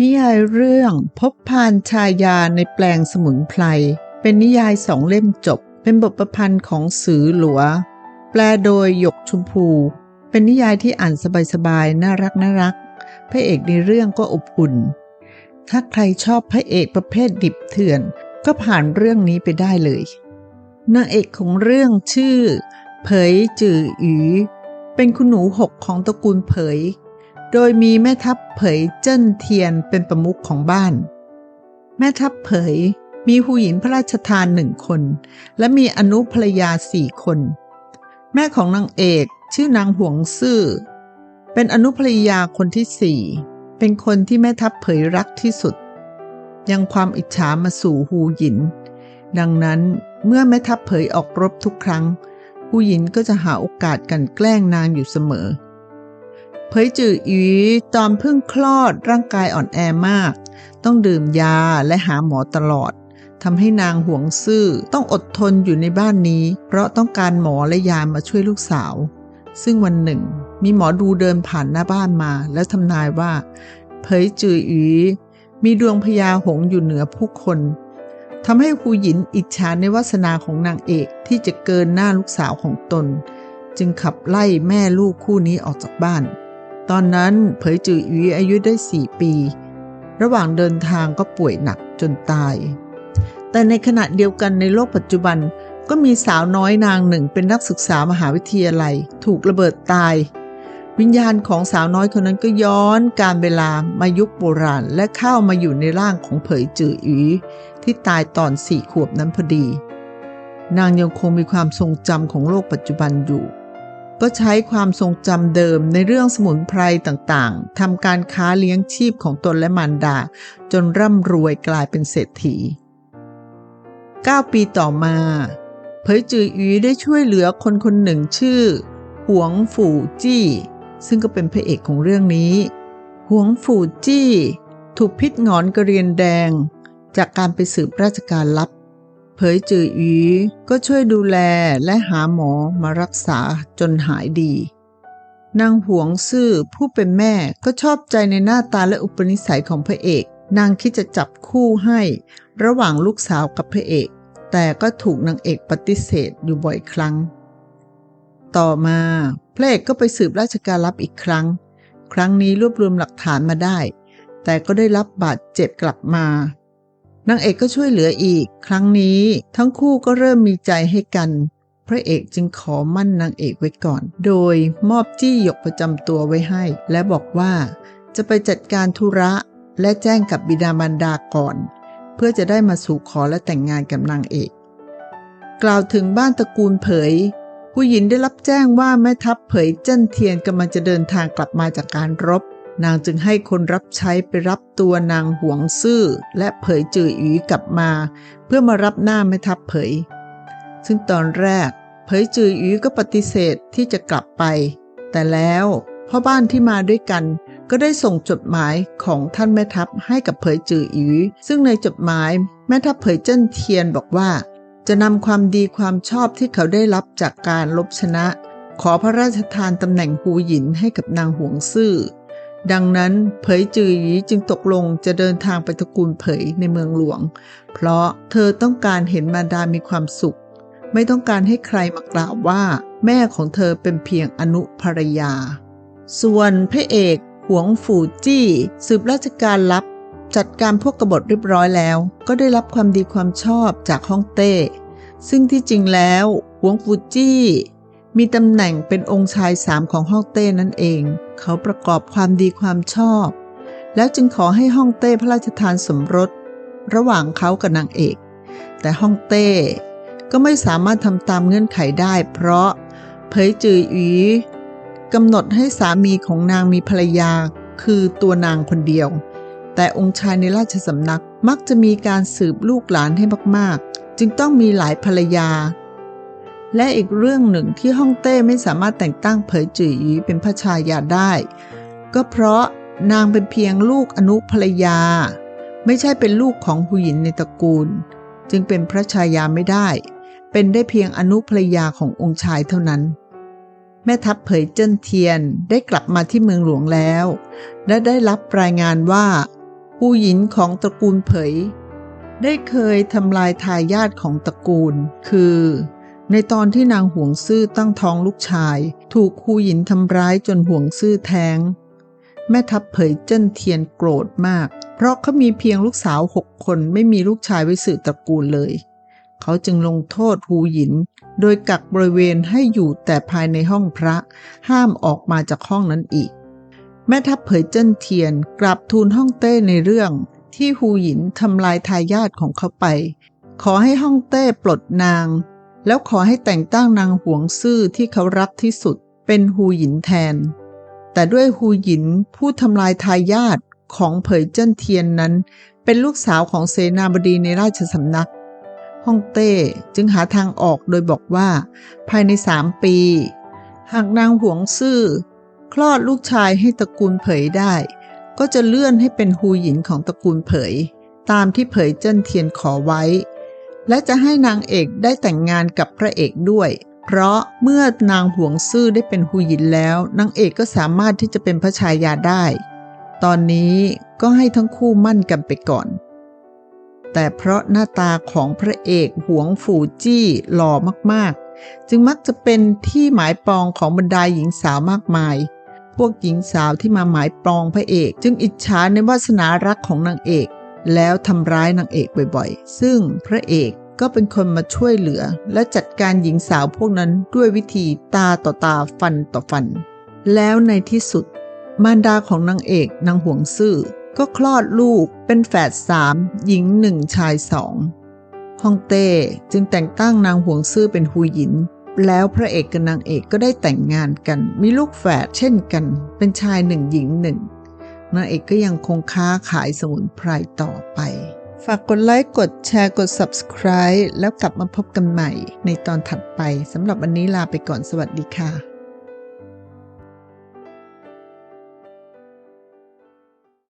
นิยายเรื่องพบพานชายาในแปลงสมุนไพร เป็นนิยายสองเล่มจบ เป็นบทประพันธ์ของสือหลัว แปลโดยหยกชมพู เป็นนิยายที่อ่านสบายๆ น่ารักน่ารัก พระเอกในเรื่องก็อบอุ่น ถ้าใครชอบพระเอกประเภทดิบเถื่อน ก็ผ่านเรื่องนี้ไปได้เลย นางเอกของเรื่องชื่อ เผยจื่ออีเป็นคุณหนูหกของตระกูลเผย โดยมีแม่ทัพเผยเจิ้นเทียนเป็นประมุขของบ้าน แม่ทัพเผยมีหูหญินพระราชทานหนึ่งคน และมีอนุภรยาสี่คน แม่ของนางเอกชื่อนางหวงซื่อ เป็นอนุภรรยาคนที่สี่เป็นคนที่แม่ทัพเผยรักที่สุด ยังความอิจฉามาสู่หูหยิน ดังนั้นเมื่อแม่ทัพเผยออกรบทุกครั้ง หูหยินก็จะหาโอกาสกันแกล้งนางอยู่เสมอ เผยจื่ออีตอนเพิ่งคลอดร่างกายอ่อนแอมาก ต้องดื่มยาและหาหมอตลอดทำให้นางห่วงซื่อต้องอดทนอยู่ในบ้านนี้ เพราะต้องการหมอและยามาช่วยลูกสาว ซึ่งวันหนึ่ง มีหมอดูเดินผ่านหน้าบ้านมา แล้วทำนายว่าเผยจืออีมีดวงพญาหงอยู่เหนือผู้คนทำให้ครูหยินอิจฉาในวาสนาของนางเอกที่จะเกินหน้าลูกสาวของตน จึงขับไล่แม่ลูกคู่นี้ออกจากบ้าน ตอนนั้นเผยจืออีอายุได้สี่ปี ระหว่างเดินทางก็ป่วยหนักจนตาย แต่ในขณะเดียวกันในโลกปัจจุบันก็มีสาวน้อยนางหนึ่งเป็นนักศึกษามหาวิทยาลัย ถูกระเบิดตาย วิญญาณของสาวน้อยคนนั้นก็ย้อนการเวลามายุคโบราณ และเข้ามาอยู่ในร่างของเผยจืออีที่ตายตอนสี่ขวบนั้นพอดี นางยังคงมีความทรงจำของโลกปัจจุบันอยู่ ก็ใช้ความทรงจำเดิมในเรื่องสมุนไพรต่างๆทำการค้าเลี้ยงชีพของตนและมารดา จนร่ำรวยกลายเป็นเศรษฐี 9 ปีต่อมาเผยจืออีได้ช่วยเหลือคนคนหนึ่งชื่อ หวงฝูจี้ ซึ่งก็เป็นพระเอกของเรื่องนี้ หวงฝูจี้ ถูกพิษงอนกระเรียนแดง จากการไปสืบราชการลับ เผยจืออีก็ช่วยดูแลและหาหมอมารักษาจนหายดีนางหวงซื่อผู้เป็นแม่ก็ชอบใจในหน้าตาและอุปนิสัยของพระเอก นางคิดจะจับคู่ให้ ระหว่างลูกสาวกับพระเอก แต่ก็ถูกนางเอกปฏิเสธอยู่บ่อยครั้ง ต่อมาพระเอกก็ไปสืบราชการลับอีกครั้ง ครั้งนี้รวบรวมหลักฐานมาได้ แต่ก็ได้รับบาดเจ็บกลับมา นางเอกก็ช่วยเหลืออีก ครั้งนี้ทั้งคู่ก็เริ่มมีใจให้กัน พระเอกจึงขอมั่นนางเอกไว้ก่อน โดยมอบจี้หยกประจำตัวไว้ให้ และบอกว่า จะไปจัดการธุระและแจ้งกับบิดามารดาก่อน เพื่อจะได้มาสู่ขอและแต่งงานกับนางเอก กล่าวถึงบ้านตระกูลเผย ผู้หญิงได้รับแจ้งว่าแม่ทัพเผยเจิ้นเทียนกำลังจะเดินทางกลับมาจากการรบ นางจึงให้คนรับใช้ไปรับตัวนางหวงซื่อ และเผยจืออีกลับมา เพื่อมารับหน้าแม่ทัพเผย ซึ่งตอนแรก เผยจืออีก็ปฏิเสธที่จะกลับไป แต่แล้วพ่อบ้านที่มาด้วยกันก็ได้ส่งจดหมายของท่านแม่ทัพให้กับเผยจืออีซึ่งในจดหมายแม่ทัพเผยเจิ้นเทียนบอกว่า จะนำความดีความชอบที่เขาได้รับจากการลบชนะ ขอพระราชทานตำแหน่งหูหยินให้กับนางหวงซื่อ ดังนั้นเผยจือหยีจึงตกลงจะเดินทางไปตระกูลเผยในเมืองหลวง เพราะเธอต้องการเห็นมารดามีความสุข ไม่ต้องการให้ใครมากล่าวว่า แม่ของเธอเป็นเพียงอนุภรรยา ส่วนพระเอกหวงฝูจี้ สืบราชการลับ จัดการพวกกบฏเรียบร้อยแล้ว ก็ได้รับความดีความชอบจากฮ่องเต้ ซึ่งที่จริงแล้วหวงฝูจี้ มีตำแหน่งเป็นองค์ชายสามของฮ่องเต้นั่นเอง เขาประกอบความดีความชอบ แล้วจึงขอให้ฮ่องเต้พระราชทานสมรส ระหว่างเขากับนางเอก แต่ฮ่องเต้ก็ไม่สามารถทำตามเงื่อนไขได้ เพราะเผยจืออีกำหนดให้สามีของนางมีภรรยาคือตัวนางคนเดียว แต่องค์ชายในราชสำนักมักจะมีการสืบลูกหลานให้มากๆ จึงต้องมีหลายภรรยา และอีกเรื่องหนึ่งที่ฮ่องเต้ไม่สามารถแต่งตั้งเผยจื่อหยีเป็นพระชายาได้ ก็เพราะนางเป็นเพียงลูกอนุภรรยา ไม่ใช่เป็นลูกของผู้หญิงในตระกูล จึงเป็นพระชายาไม่ได้ เป็นได้เพียงอนุภรรยาขององค์ชายเท่านั้น แม่ทัพเผยเจิ้นเทียนได้กลับมาที่เมืองหลวงแล้ว และได้รับรายงานว่าผู้หญิงของตระกูลเผย ได้เคยทำลายทายาทของตระกูล คือ ในตอนที่นางห่วงซื่อตั้งท้องลูกชาย ถูกครูหญินทำร้ายจนห่วงซื่อแท้ง แม่ทัพเผยเจิ้นเทียนโกรธมาก เพราะเขามีเพียงลูกสาวหกคนไม่มีลูกชายไว้สืบตระกูลเลย เขาจึงลงโทษหูหยิน โดยกักบริเวณให้อยู่แต่ภายในห้องพระ ห้ามออกมาจากห้องนั้นอีก แม่ทัพเผยเจิ้นเทียนกราบทูลฮ่องเต้ในเรื่อง ที่หูหยินทำลายทายาทของเขาไป ขอให้ฮ่องเต้ปลดนาง แล้วขอให้แต่งตั้งนางหวงซื่อที่เขารักที่สุดเป็นหูหยินแทน แต่ด้วยหูหยินผู้ทำลายทายาทของเผยเจิ้นเทียนนั้น เป็นลูกสาวของเสนาบดีในราชสำนักฮ่องเต้จึงหาทางออกโดยบอกว่า ภายในสามปี หากนางหวงซื่อ คลอดลูกชายให้ตระกูลเผยได้ ก็จะเลื่อนให้เป็นฮูหยินของตระกูลเผย ตามที่เผยเจิ้นเทียนขอไว้ และจะให้นางเอกได้แต่งงานกับพระเอกด้วย เพราะเมื่อนางหวงซื่อได้เป็นฮูหยินแล้ว นางเอกก็สามารถที่จะเป็นพระชายาได้ ตอนนี้ก็ให้ทั้งคู่มั่นกันไปก่อน แต่เพราะหน้าตาของพระเอกหวงฝูจี้หล่อมากๆ จึงมักจะเป็นที่หมายปองของบรรดาหญิงสาวมากมาย พวกหญิงสาวที่มาหมายปองพระเอก จึงอิจฉาในวาสนารักของนางเอก แล้วทำร้ายนางเอกบ่อยๆ ซึ่งพระเอกก็เป็นคนมาช่วยเหลือ และจัดการหญิงสาวพวกนั้นด้วยวิธีตาต่อตาฟันต่อฟัน แล้วในที่สุด มารดาของนางเอกนางห่วงซื่อ ก็คลอดลูกเป็นแฝดสามหญิงหนึ่งชายสองฮ่องเต้จึงแต่งตั้งนางห่วงซื่อเป็นฮูหยิน แล้วพระเอกกับนางเอกก็ได้แต่งงานกัน มีลูกแฝดเช่นกัน เป็นชายหนึ่งหญิงหนึ่ง นางเอกก็ยังคงค้าขายสมุนไพรต่อไป ฝากกดไลค์ กดแชร์ กด subscribe แล้วกลับมาพบกันใหม่ในตอนถัดไปสำหรับวันนี้ลาไปก่อนสวัสดีค่ะ